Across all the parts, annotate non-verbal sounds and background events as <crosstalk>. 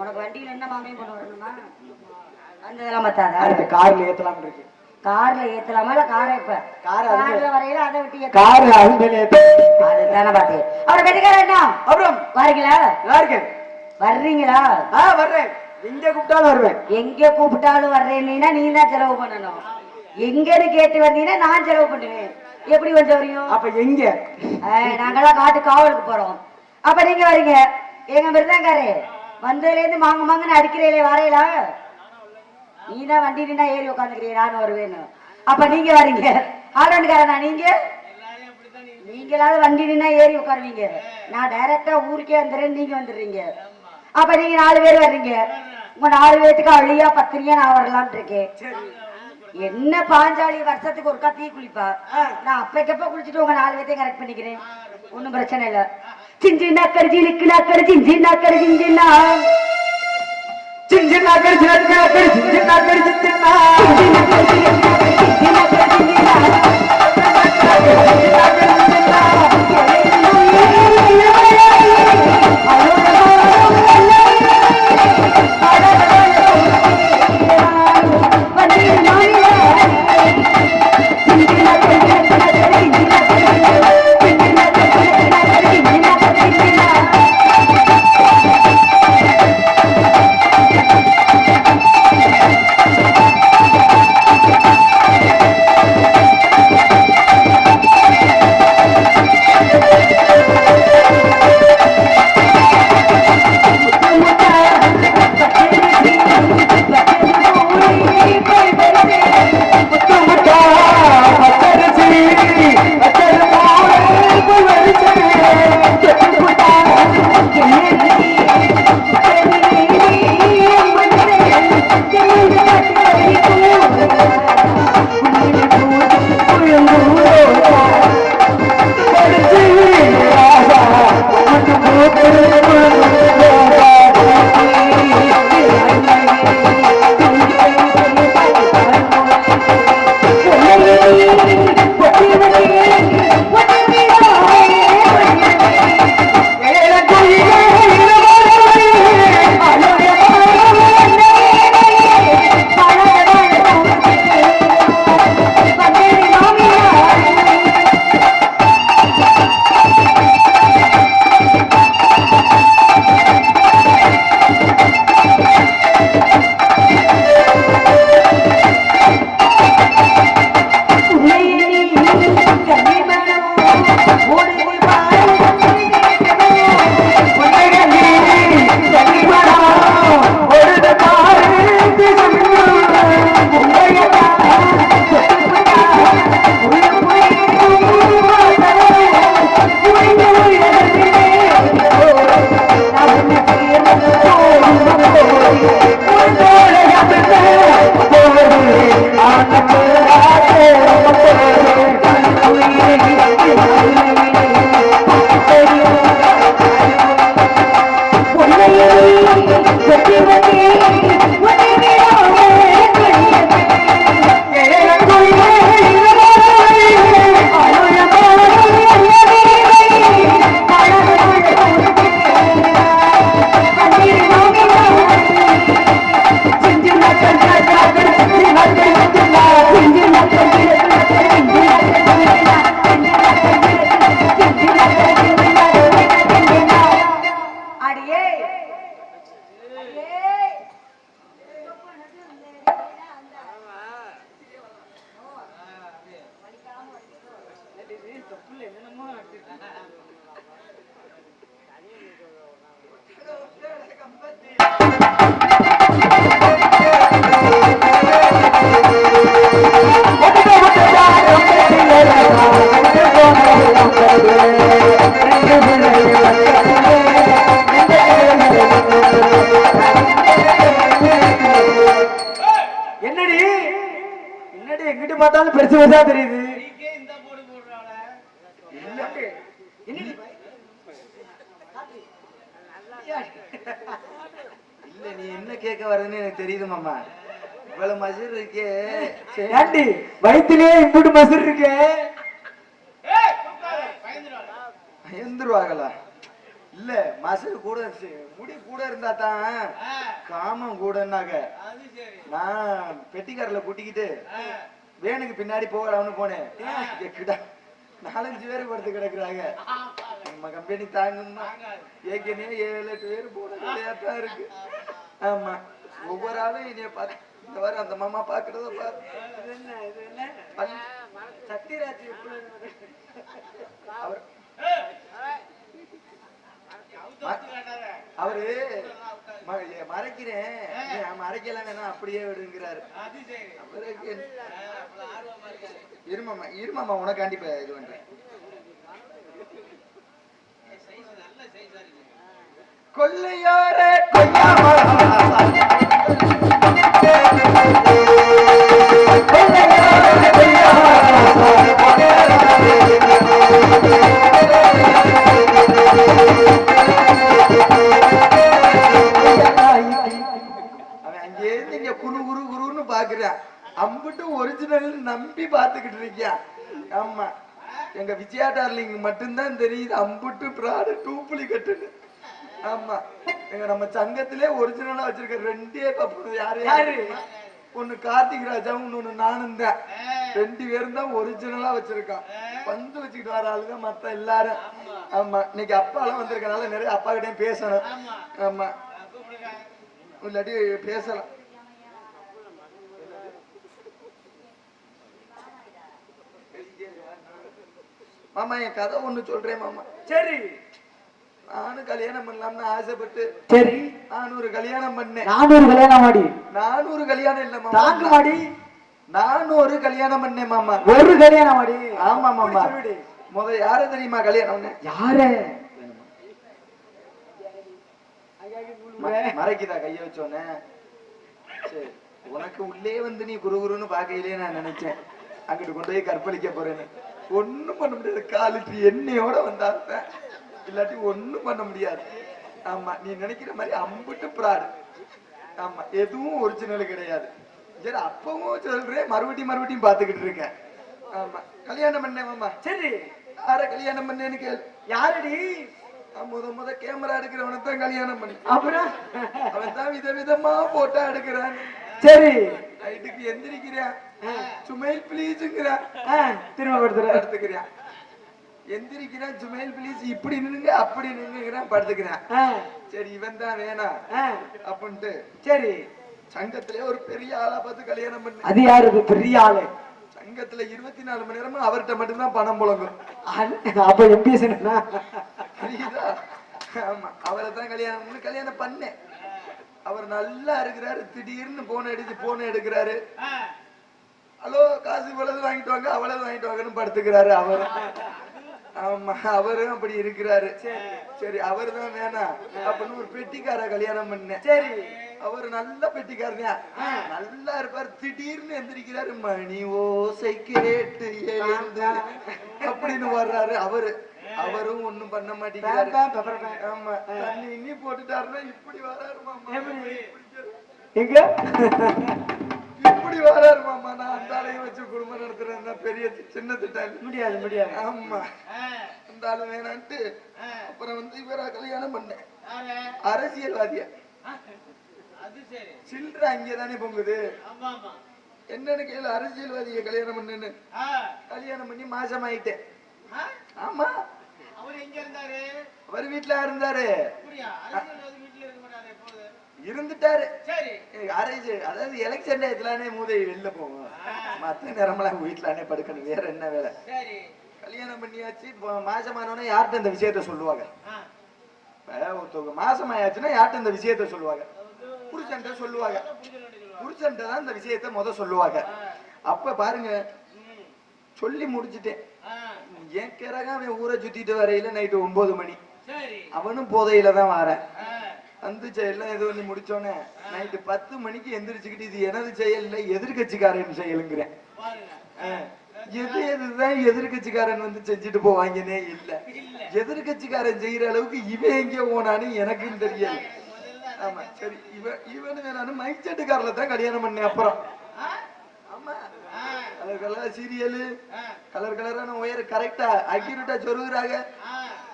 உனக்கு வண்டியில என்ன மாமியம் கொண்டு வரணுமா? அந்த இதெல்லாம் பத்தாதா? அடுத்து கார்ல ஏத்தலாம் இருக்கு. கார்ல ஏத்தலாமா இல்ல காரை இப்ப? கார்ல வரையில அதை விட்டு கார்ல ஏத்த அதுதானே பாத்தேன் அவர் கட்டிக்கார என்ன? அப்புறம்? வரீங்களா? இருக்கேன். வர்றீங்களா? ஆ வர்றேன். எங்க கூப்பிட்டாலும் வருவேன். எங்க கூப்பிட்டாலும் வர்றேன்னா நீ தான் செலவு பண்ணணும். எங்கன்னு கேட்டு வந்தீங்கன்னா நான் செலவு பண்ணுவேன். எப்படி கொஞ்சம் வரையும் அப்ப எங்க? நாங்கெல்லாம் காட்டு காவலுக்கு போறோம். அப்ப நீங்க வரீங்க. எங்க மிருதங்காரு வந்ததுலேருந்து மாங்க மாங்கன்னு அடிக்கிறீங்களே வரையில? நீ தான் வண்டி நின்னா ஏறி உட்காந்துக்கிறீங்க நானும் வருவேன்னு. அப்ப நீங்க வரீங்க. ஆடோண்டுக்காரனா நீங்க? நீங்களாவது வண்டி நின்னா ஏறி உட்காருவீங்க நான் டைரக்டா ஊருக்கே வந்துடுறேன் நீங்க வந்துடுறீங்க. அப்ப நீங்க நாலு பேர் வர்றீங்க. உங்க நாலு பேர்த்துக்கு அழியா பத்திரியா நான் வரலாம்னு இருக்கேன். என்ன பாஞ்சாலி வருஷத்துக்கு ஒருக்கா தீ குளிப்பா? நான் அப்பக்கப்ப குளிச்சுட்டு உங்க நாலு பேர்த்தையும் கரெக்ட் பண்ணிக்கிறேன். ஒன்றும் பிரச்சனை இல்லை. சிஞ்சி நக்கர் ஜிலுக்கு நக்கர் ஜிஞ்சி நக்கர் ஜிஞ்சின்னா சின்ன சின்ன கடி சின்ன சின்ன கடி சின்ன சின்ன கடி சின்ன ஜிஞ்சி நக்கர் ஜிஞ்சின்னா அடியே என்னடி? என்னடி எங்கிட்டு பார்த்தாலும் பெருசு பெருசா தெரியுது என்னடி? என்னடி? இல்ல நீ என்ன கேட்க வர்றதுன்னு எனக்கு தெரியுது மாமா. இவ்வளவு மசூர் இருக்கே. ஏண்டி வயிற்றுலயே இம்புட்டு மசூர் இருக்கே? பயந்துருவாங்களா? இல்ல மசல் கூட இருந்துச்சு. முடி கூட இருந்தா தான் காமம் கூடன்னாங்க நான் பெட்டிக்காரில் கூட்டிக்கிட்டு வேனுக்கு பின்னாடி போகலாம்னு போனேன். கிடா நாலஞ்சு பேர் படுத்து கிடக்குறாங்க. நம்ம கம்பெனி தாங்குமா ஏற்கனவே ஏழு எட்டு பேர் போன இருக்கு. ஆமா. ஒவ்வொரு ஆளும் என்னைய பார்த்து இந்த வாரம் அந்த மாமா பாக்குறத பாரு சத்யராஜ் அவர் அவரு மறைக்கிறேன். நான் மறைக்கலாம் வேணாம் அப்படியே விடுங்கிறாரு. இருமாமா இருமாமா உனக்காண்டி இது பண்றேன். கொள்ளையார குரு குருன்னு நம்பி பாத்துக்கிட்டு இருக்கியான் ஆமா. எங்க விஜயா டார்லிங் மட்டும்தான் தெரியுது. அம்புட்டு ப்ராடு டூப்ளிகேட்டுன்னு ஆமா. எங்க நம்ம சங்கத்திலே ஒரிஜினலா வச்சிருக்க ரெண்டே பப்பு யாரு? யாரு? ஒண்ணு கார்த்திக் ராஜாவும் இன்னொன்னு நானும் தான். ரெண்டு பேரும் தான் ஒரிஜினலா வச்சிருக்கான் பந்து வச்சுக்கிட்டு வர ஆளுங்க மத்த எல்லாரும். ஆமா. இன்னைக்கு அப்பா எல்லாம் வந்திருக்கனால நிறைய அப்பா கிட்டயும் பேசணும். ஆமா. இல்லாட்டி பேசலாம். மாமா என் கதை ஒண்ணு சொல்றேன் மாமா. சரி. நானும் கல்யாணம் பண்ணலாம்னு ஆசைப்பட்டு சரி. நானூறு கல்யாணம் பண்ணேன். நானூறு கல்யாணம் மாடி நானூறு கல்யாணம் இல்ல தாங்க மாமா. மாடி நானூறு கல்யாணம் பண்ணேன் மாமா. ஒரு கல்யாணம் மாடி ஆமா மாமா. முத யார தெரியுமா கல்யாணம் யாரு? மறைக்குதா கைய வச்சோன்னே சரி. உனக்கு உள்ளே வந்து நீ குருகுருன்னு பார்க்கையிலே நான் நினைச்சேன். அங்கிட்டு கொண்டு போய் கற்பழிக்க போறேன்னு. ஒண்ணும் பண்ண முடியாது. காலுக்கு எண்ணெயோட வந்தாருப்ப. இல்லாட்டி ஒண்ணும் பண்ண முடியாது. ஆமா நீ நினைக்கிற மாதிரி அம்புட்டு ப்ராடு. ஆமா எதுவும் ஒரிஜினல் கிடையாது. சரி அப்பவும் சொல்றேன் மறுபடியும் மறுபடியும் பார்த்துக்கிட்டு இருக்கேன். ஆமா கல்யாணம் பண்ணேன் சரி. யார கல்யாணம் பண்ணேன்னு கேளு. யாரடி? முத முத கேமரா எடுக்கிறவனை தான் கல்யாணம் பண்ணேன் அப்புறம்? அவன் தான் விதவிதமா போட்டோ எடுக்கிறான். சரி. நைட்டுக்கு எந்திரிக்கிறான். சுமைல் பிளீஸுங்கிறான் திரும்ப படுத்துற படுத்துக்கிறான். எந்திரிக்கிறான் சுமைல் பிளீஸ் இப்படி நின்னுங்க அப்படி நின்னுங்கிறான் படுத்துக்கிறான். சரி இவன் தான் வேணாம் அப்படின்ட்டு சரி. சங்கத்திலே ஒரு பெரிய ஆளா பார்த்து கல்யாணம் பண்ணேன் அது யாரு? பெரிய ஆளு. சங்கத்துல இருபத்தி நாலு மணி நேரமும் அவர்கிட்ட மட்டும்தான் பணம் புழங்கும். அப்ப எம்பிஎஸ் புரியுதா? ஆமா அவரை தான் கல்யாணம் பண்ணி கல்யாணம் பண்ணேன் அவர் நல்லா இருக்கிறாரு திடீர்னு போன் அடிச்சு போன் எடுக்கிறாரு. ஹலோ காசு இவ்வளவு வாங்கிட்டு வாங்க அவ்வளவு வாங்கிட்டு வாங்கன்னு படுத்துக்கிறாரு அவர். ஆமா அவரும் அப்படி இருக்கிறாரு. சரி அவரு தான் வேணாம் அப்படின்னு ஒரு பெட்டிக்கார கல்யாணம் பண்ணேன். சரி அவர் நல்ல பெட்டிக்காரங்க நல்லா இருப்பார். திடீர்னு எந்திரிக்கிறாரு மணி ஓசை கேட்டு எழுந்து அப்படின்னு வர்றாரு அவரு. அவரும் ஒண்ணும் பண்ண மாட்டேங்கிறாரு. ஆமா தண்ணி இன்னி போட்டுட்டாருன்னா இப்படி வராரு எங்க? <laughs> இப்படி வராரு மாமா? நான் அந்த ஆளையும் வச்சு குடும்பம் நடத்துறேன். தான் பெரிய சின்ன திட்டம். முடியாது முடியாது. ஆமா. அந்த ஆளு வேணான்ட்டு. அப்புறம் வந்து இவரா கல்யாணம் பண்ணேன். அரசியல்வாதியா. சில்லற அங்கேதானே பொங்குது. என்னன்னு கேளு அரசியல்வாதிய கல்யாணம் பண்ணேன்னு. கல்யாணம் பண்ணி மாசம் ஆயிட்டேன் ஆமா. அவர் எங்க இருந்தாரு? அவர் வீட்டுல இருந்தாரு அப்படியா அரசியல்வாதி வீட்டுல இருக்க மாட்டாரு எப்போது இருந்துட்டாரு. சரி. அரசு அதாவது எலெக்ஷன் டயத்துலானே மூதை வெளில போவோம் மத்த நேரமெல்லாம் வீட்டுலானே படுக்கணும் வேற என்ன வேலை? கல்யாணம் பண்ணியாச்சு மாசமானவனே யார்கிட்ட இந்த விஷயத்த சொல்லுவாங்க? ஒருத்தவங்க மாசம் ஆயாச்சுன்னா யார்கிட்ட இந்த விஷயத்த சொல்லுவாங்க? புருஷன்ட்ட சொல்லுவாங்க. புருஷன்ட்ட தான் இந்த விஷயத்த முத சொல்லுவாங்க. அப்ப பாருங்க. சொல்லி முடிச்சிட்டேன். ஆ. என் கிறக அவன் ஊரை சுத்திட்டு வரையில நைட்டு ஒன்பது மணி. சரி. அவனும் போதையில தான் வாரேன். ஆ. வந்து எல்லாம் இது பண்ணி முடிச்சோன்னே நைட்டு பத்து மணிக்கு எந்திரிச்சுக்கிட்டு இது எனது செயல் இல்லை எதிர்கட்சிக்காரன் செயலுங்கிறேன். எது எதுதான் எதிர்கட்சிக்காரன் வந்து செஞ்சுட்டு போவாங்கன்னே இல்ல எதிர்கட்சிக்காரன் செய்யற அளவுக்கு இவன் எங்க போனான்னு எனக்கும் தெரியல ஆமா சரி இவன் இவனு வேணாலும் மைக் செட்டுக்காரில தான் கல்யாணம் பண்ணேன் அப்புறம்? ஆமா. Colour colour serial. கலர் கலரான ஒயர் கரெக்டா அக்யூரேட்டா சொருகுறாங்க.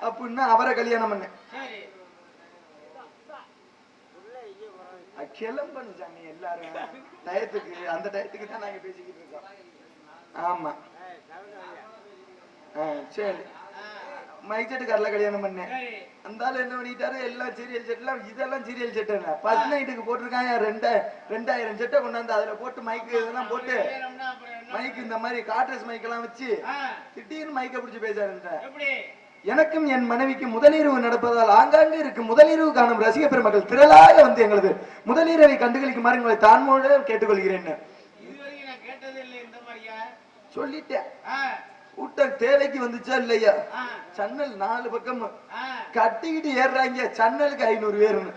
அப்படின்னா அவரை கல்யாணம் பண்ணேன் சரி கிளம்பணும் சாமி எல்லாரும். டயத்துக்கு அந்த டயத்துக்கு தான் நாங்க பேசிக்கிட்டு இருக்கோம். ஆமா. சரி. மைச்செட்டு கடல கல்யாணம் பண்ணேன். அந்த ஆளு என்ன பண்ணிட்டாரு? எல்லாம் சீரியல் செட்லாம் இதெல்லாம் சீரியல் செட்டு இல்ல. ஃபர்ஸ்ட் நைட்டுக்கு போட்டிருக்காங்க ரெண்ட ரெண்டாயிரம் செட்டை கொண்டாந்து அதுல போட்டு மைக்கு இதெல்லாம் போட்டு மைக் இந்த மாதிரி காட்ரஸ் மைக் எல்லாம் வச்சு திடீர்னு மைக்க பிடிச்சு பேசாருன்ற எனக்கும் என் மனைவிக்கு முதலிரவு நடப்பதால் ஆங்காங்கு இருக்கும் முதலிரவு காணும் ரசிக பெருமக்கள் திரளாக வந்து எங்களது முதலிரவை கண்டுகளிக்குமாறு உங்களை கேட்டுக்கொள்கிறேன் இல்லை இந்த மாதிரியா சொல்லிட்டேன் கூட்டம் தேவைக்கு வந்துச்சா இல்லையா? சன்னல் நாலு பக்கம் கட்டிக்கிட்டு ஏறுறாங்க. சன்னலுக்கு ஐநூறு பேருன்னு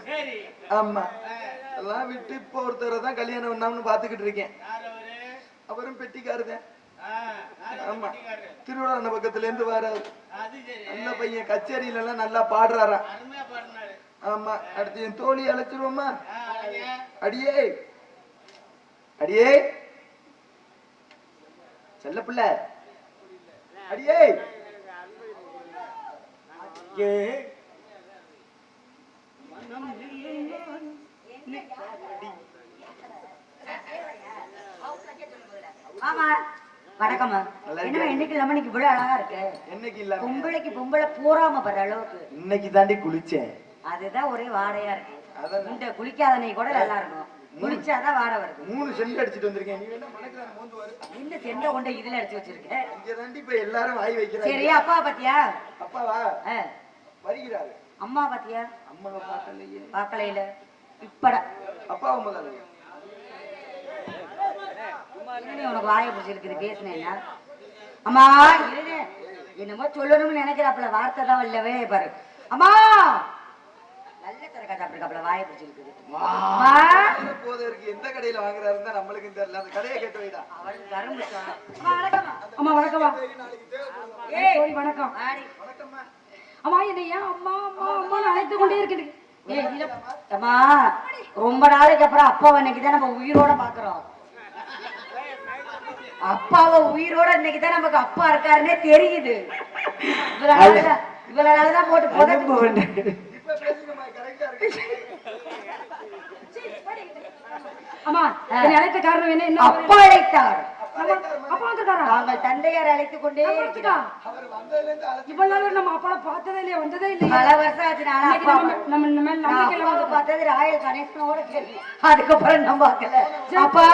ஆமா. ஆ, எல்லாம் விட்டு இப்போ ஒருத்தரை தான் கல்யாணம் பண்ணாமனு பாத்துக்கிட்டு இருக்கேன். அவரும் பெட்டிக்காருதான் ஆமா? திருவிழா பக்கத்துல இருந்து வராரு அது சரி. நல்ல பையன் கச்சேரியில எல்லாம் நல்லா பாடுறாராம். அருமையா பாடினாரு. ஆமா அடுத்து என் தோழி அழைச்சிருவோமா. அடியே. அடியே. செல்ல பிள்ளை. அடியே. ஆமா. வணக்கம்மா. நல்லா என்ன இருக்கியா? இன்னைக்கு இல்லாம இன்னைக்கு இவ்வளவு அழகா இருக்கு. என்னைக்கு இல்லாம? பொம்பளைக்கு பொம்பளை பூராம படுற அளவுக்கு. இன்னைக்கு தாண்டி குளிச்சேன். அதுதான் ஒரே வாடையா இருக்கு. இந்த குளிக்காத நீ கூட நல்லா இருக்கும். குளிச்சாதான் வாடை வருது. மூணு சென்ட் அடிச்சிட்டு வந்திருக்கேன். நீ வேணா மணக்குதான் மோந்து வரு. இந்த செண்டை கொண்டு இதுல அடிச்சு வச்சிருக்க இங்க தாண்டி இப்ப எல்லாரும் வாய் சரி வைக்கிறாங்க அப்பா பாத்தியா? அப்பாவா? வருகிறாரு. அம்மா பாத்தியா? அம்மாவை பார்க்கலையே. பாக்கலையில இப்பட. அப்பாவை முதல்ல. உனக்கு வாயை பிடிச்சிருக்குது பேசுனேன்னா? அம்மா இருங்க என்னமோ சொல்லணும்னு நினைக்கிறாப்புல வார்த்தை தான் வரலவே பாரு. அம்மா! நல்ல கரக்கா சாப்பிட்டுருக்காப்புல வாயை பிடிச்சிருக்குது. அம்மா! எந்த கடையில வாங்குறாருன்னு தான் நம்மளுக்கு தெரியல. அந்த கடையை கேட்டு வைடா. அவளுக்கு கரும்பு சார். அம்மா வணக்கம்மா. அம்மா வணக்கம்மா ஏய் தோழி வணக்கம். வாடி. அம்மா என்னை ஏன் அம்மா அம்மா அம்மான்னு அழைத்து கொண்டே இருக்கிறீங்க ஏய். அம்மா ரொம்ப நாளைக்கு அப்புறம் அப்பாவை இன்னைக்கு தான் நம்ம உயிரோட பாக்குறோம். அப்பாவை உயிரோட இன்னைக்கு தான் நமக்கு அப்பா இருக்காருன்னே தெரியுது. இவ்வளவு இவ்வளவு நாளுதான் போட்டு அழைத்த காரணம் என்ன? அப்பா அழைத்தார். நாங்கள் தந்தையார் அழைத்துக் கொண்டே இவ்வளவு நாள் நம்ம அப்பாவை பார்த்ததே இல்லையா? வந்ததே இல்லையா? பல வருஷம் ஆச்சு நம்ம பார்த்தது ராயல் கணேசனோட அதுக்கப்புறம் பார்க்கல. அப்பா!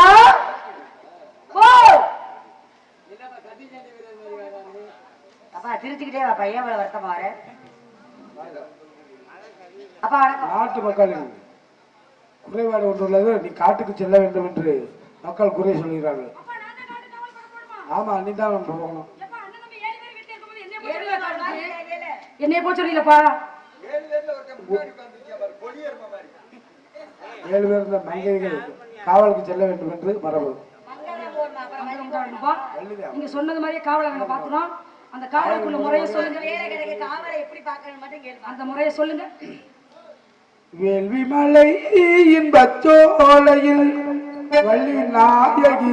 அப்பா சிரிச்சுக்கிட்டே வா பையன் இவ்வளவு வருத்தமா வர? அப்பா வணக்கம். நாட்டு மக்களின் குறைபாடு ஒன்றுள்ளது நீ காட்டுக்கு செல்ல வேண்டும் என்று மக்கள் குறை சொல்கிறார்கள். ஆமா நீ தான் போகணும். என்னைய போய் சொல்லிலப்பா ஏழு பேர் இந்த மங்கைகள் காவலுக்கு செல்ல வேண்டும் என்று மரபு. நீங்க சொன்னது மாதிரியே காவலை நாங்க பார்த்தோம் அந்த காவலுக்குள்ள முறையை சொல்லுங்க. வேலை கிடைக்க காவலை எப்படி பார்க்கணும் மட்டும் கேள்வி அந்த முறையை சொல்லுங்க. வேள்வி மலை இன்பச்சோலையில் வள்ளி நாயகி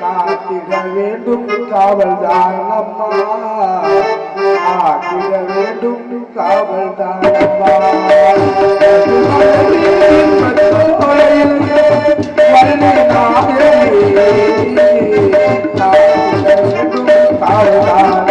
காத்திட வேண்டும் காவல்தான் அம்மா காத்திட வேண்டும் காவல்தான் அம்மா வேள்வி மலை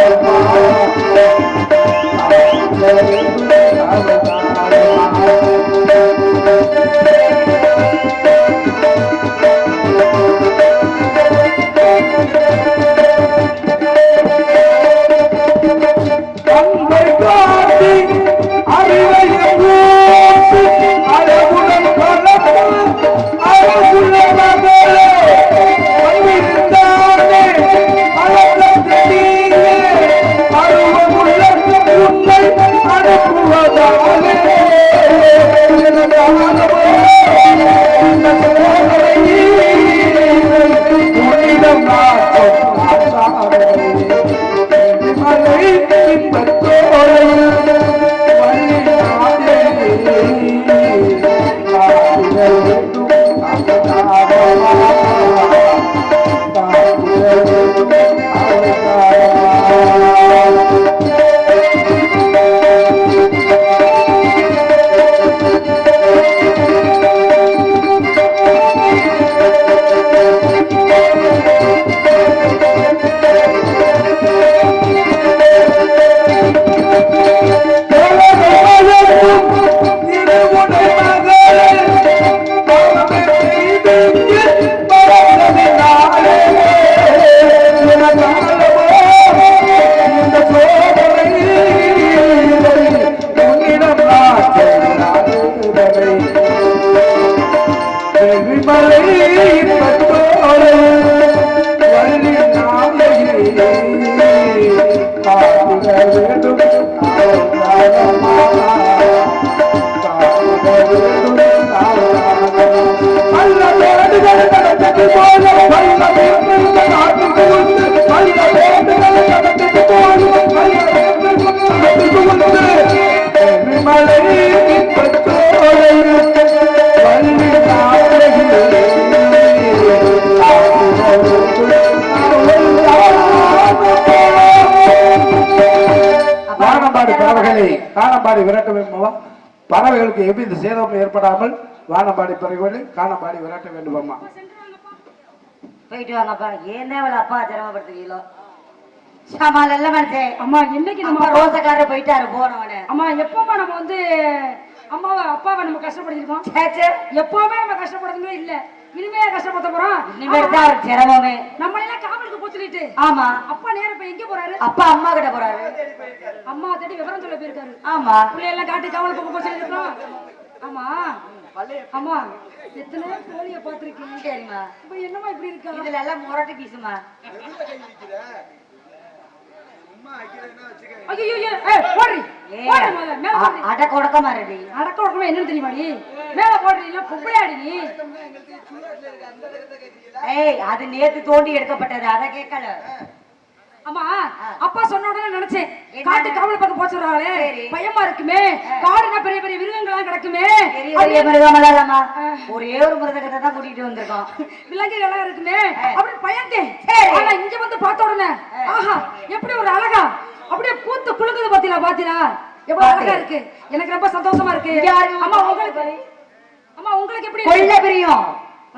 காத்திட காணம்பாடி விரட்ட வேண்டுமா பறவைகளுக்கு எவ்வித சேதமும் ஏற்படாமல் வானம்பாடி பறவைகளை காணம்பாடி விரட்ட வேண்டுமாமா போயிட்டு வாங்கப்பா. ஏன் இவ்வளவு அப்பா சிரமப்படுத்துவீங்களோ சாமான் எல்லாம் மனுஷன் அம்மா என்னைக்கு நம்ம ரோசக்காரர் போயிட்டாரு போனவனே. அம்மா எப்பவுமே நம்ம வந்து அம்மாவை அப்பாவை நம்ம கஷ்டப்படுத்திருக்கோம் எப்பவுமே நம்ம கஷ்டப்படுறதுமே இல்ல. இனிமையா கஷ்டப்படுத்த போறோம். இனிமேல் தான் அவர் சிரமமே. நம்ம எல்லாம் காவலுக்கு போய் சொல்லிட்டு ஆமா. அப்பா நேரம் இப்ப எங்க போறாரு? அப்பா அம்மா கிட்ட போறாரு. அம்மா தேடி விவரம் சொல்ல போயிருக்காரு. ஆமா. பிள்ளையெல்லாம் காட்டி காவல் பக்கம் போய் சொல்லிருக்கோம் ஆமா. அம்மா எத்தனை கோழிய பாத்திருக்கீங்க சரிம்மா. இப்ப என்னம்மா இப்படி இருக்கா? இதுல எல்லாம் முரட்டு பீசுமா ஐயோ ஏய் போடுறி ஏய், போடுறி முதல்ல மேல போடுறி அ- அடக்க உடக்கமா ரெடி அடக்க உடக்கமா என்னன்னு தெரியுமாடி மேல போடுறி இல்ல பொம்பளையாடி நீ? ஏய் அது நேத்து தோண்டி எடுக்கப்பட்டது அத கேட்கல. அம்மா அப்பா சொன்ன உடனே நினைச்சேன்? காட்டு காவல் பக்கம் போச்சுறாங்களே. பயமா இருக்குமே. காடுனா பெரிய பெரிய மிருகங்கள்லாம் கிடக்குமே. பெரிய ஒரே ஒரு மிருகத்தை தான் கூட்டிட்டு வந்திருக்கோம். விலங்குகள் எல்லாம் இருக்குமே அப்படி பயந்தேன். ஆனா இங்க வந்து பார்த்த உடனே ஆஹா எப்படி ஒரு அழகா அப்படியே பூத்து குலுக்குது பாத்தீங்களா பாத்தீங்களா? எவ்வளவு அழகா. இருக்கு. எனக்கு ரொம்ப சந்தோஷமா இருக்கு. அம்மா உங்களுக்கு அம்மா உங்களுக்கு எப்படி கொள்ள? பிரியும்.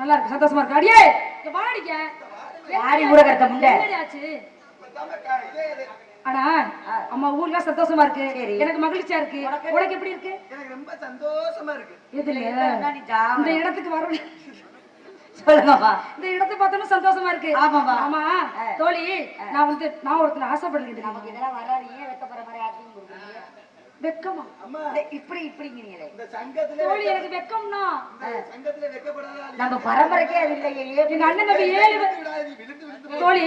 நல்லா இருக்கு சந்தோஷமா இருக்கு. அடியே இங்க வாடிக்க. யாரி ஊட கருத்த முண்டை என்னடி ஆச்சு? அம்மா ஊர்ல சந்தோஷமா இருக்கு. எனக்கு மகிழ்ச்சியா இருக்கு. உனக்கு எப்படி இருக்கு? எனக்கு ரொம்ப சந்தோஷமா இருக்கு. எதுல. இந்த இடத்துக்கு வரணும் சொல்லுங்கம்மா இந்த இடத்தை பார்த்தோன்னு சந்தோஷமா இருக்கு. ஆமா தோழி நான் வந்து நான் ஒருத்தர் ஆசைப்படுறேன்? நமக்கு இதெல்லாம் வராது. ஏன் வெக்கமா? இப்படி இப்படிங்கிறீங்களே. இந்த சங்கத்துல தோழி எனக்கு வெக்கம்னா? இந்த சங்கத்துல வைக்கப்படாத? நம்ம பரம்பரைக்கே அது இல்லையே. எங்க அண்ணன் தம்பி ஏழு பேர் தோழி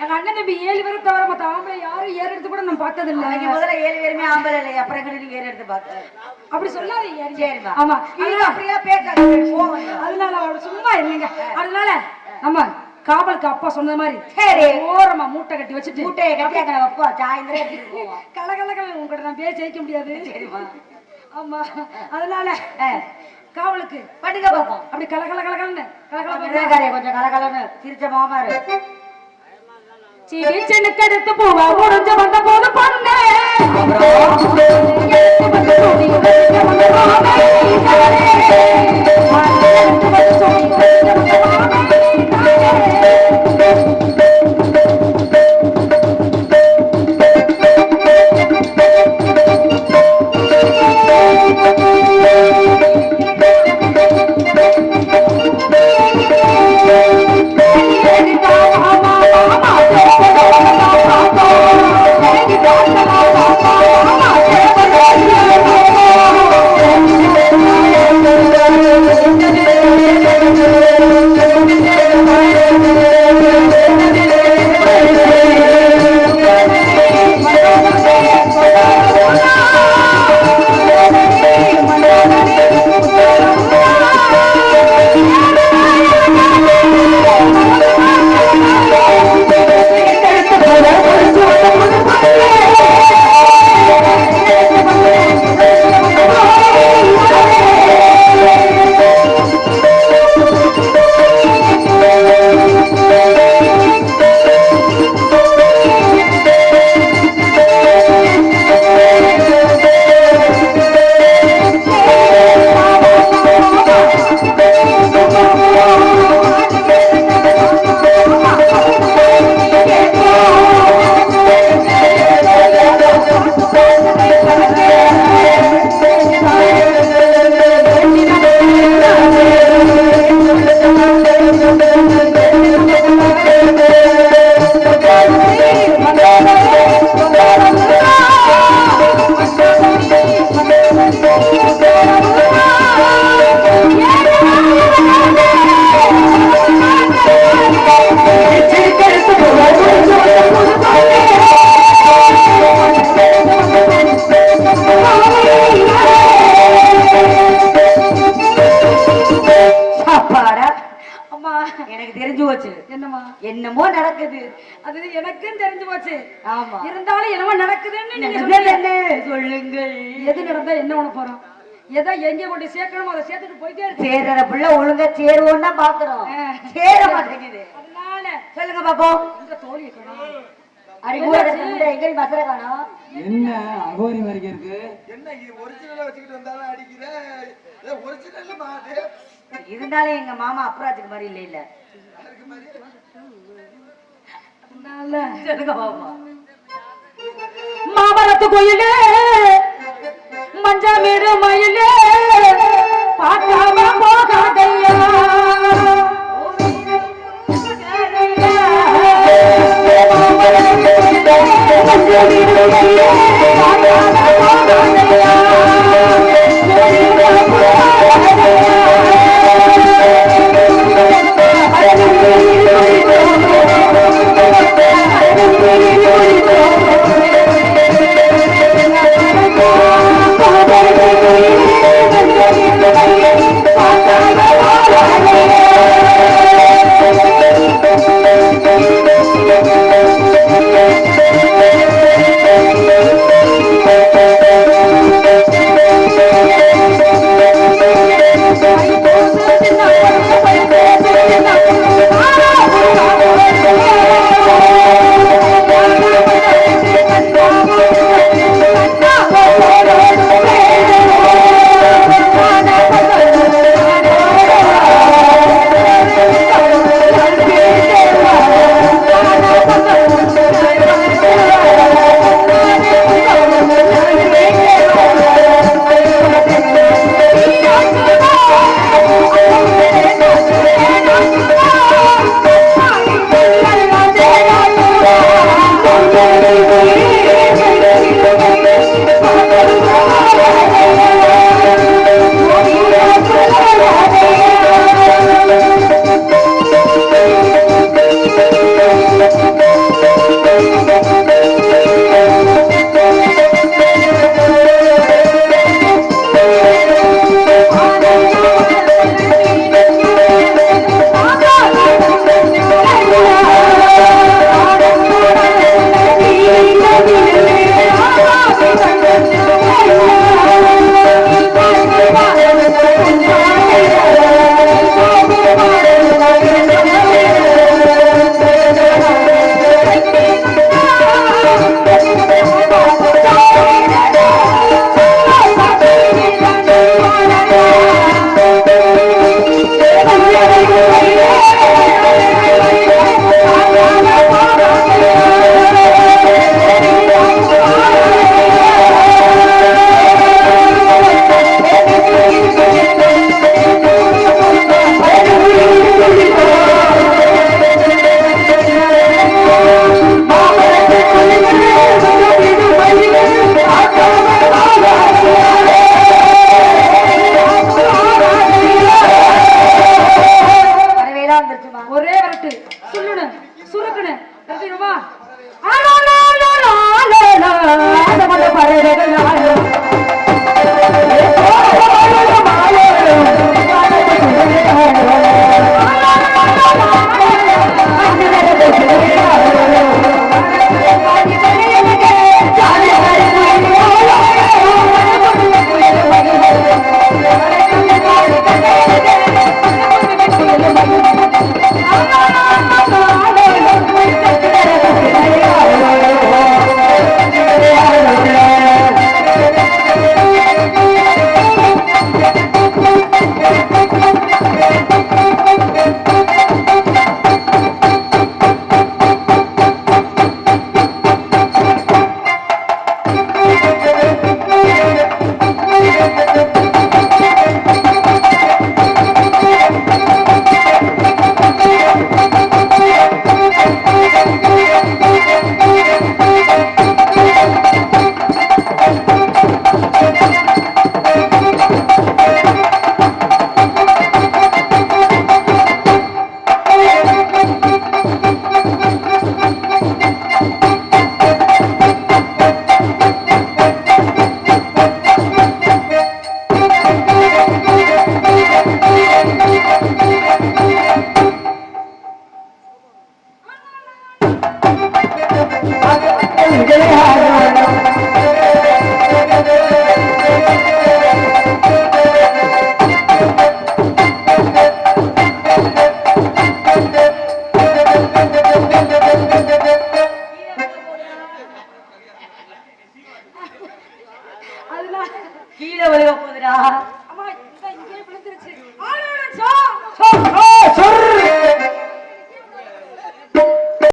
எங்க அண்ணன் தம்பி ஏழு பேரும் தவிர மத்த ஆம்பளை யாரும் ஏறு எடுத்து கூட நான் பார்த்தது இல்ல முதல்ல ஏழு பேருமே ஆம்பளை இல்லை அப்புறம் வேற எடுத்து பார்த்த? அப்படி சொல்லாதீங்க சரிம்மா. ஆமா நீங்க அப்படியா பேசாத போவீங்க அதனால சும்மா இல்லைங்க அதனால நம்ம காவலுக்கு அப்பா சொன்ன மாதிரி சரி. ஓரமா மூட்டை கட்டி வச்சுட்டு மூட்டையை கட்டி அங்க வைப்போம் சாயந்தரம் எடுத்துட்டு போவோம். கல கல கல உங்ககிட்ட நான் பேச ஜெயிக்க முடியாது. சரிம்மா. ஆமா. அதனால காவலுக்கு படுங்க பார்ப்போம் அப்படி கல கல கலகலன்னு கல கல மிருகக்காரே கொஞ்சம் கலகலன்னு சிரிச்ச மாமாரு சீச்சனுக்கு எடுத்து போவா முடிஞ்ச வந்த போது பண்ணு. Thank you. நடக்குது. அது எனக்கும் தெரிஞ்சு போச்சு. ஆமா. இருந்தாலும் என்னமோ நடக்குதுன்னு நீங்க சொல்லுங்கள். எது நடந்தா என்ன பண்ண போறோம்? எதை எங்க கொண்டு சேர்க்கணுமோ அதை சேர்த்துட்டு போயிட்டே இருக்கு. சேர்ற புள்ள ஒழுங்கா சேருவோம் தான் பாக்குறோம். சேர மாட்டேங்குது. அதனால சொல்லுங்க பாப்போம். இந்த காணோம். என்ன அகோரி வரைக்கும் இருக்கு? என்ன இது ஒரிஜினலா வச்சுக்கிட்டு வந்தாலும் அடிக்கிற? ஒரிஜினல் மாடு இருந்தாலும் எங்க மாமா அப்ராஜுக்கு மாதிரி இல்ல இல்ல மாமரத்து கோயிலே மஞ்சமேடு மயிலே பார்க்காம போகாதையா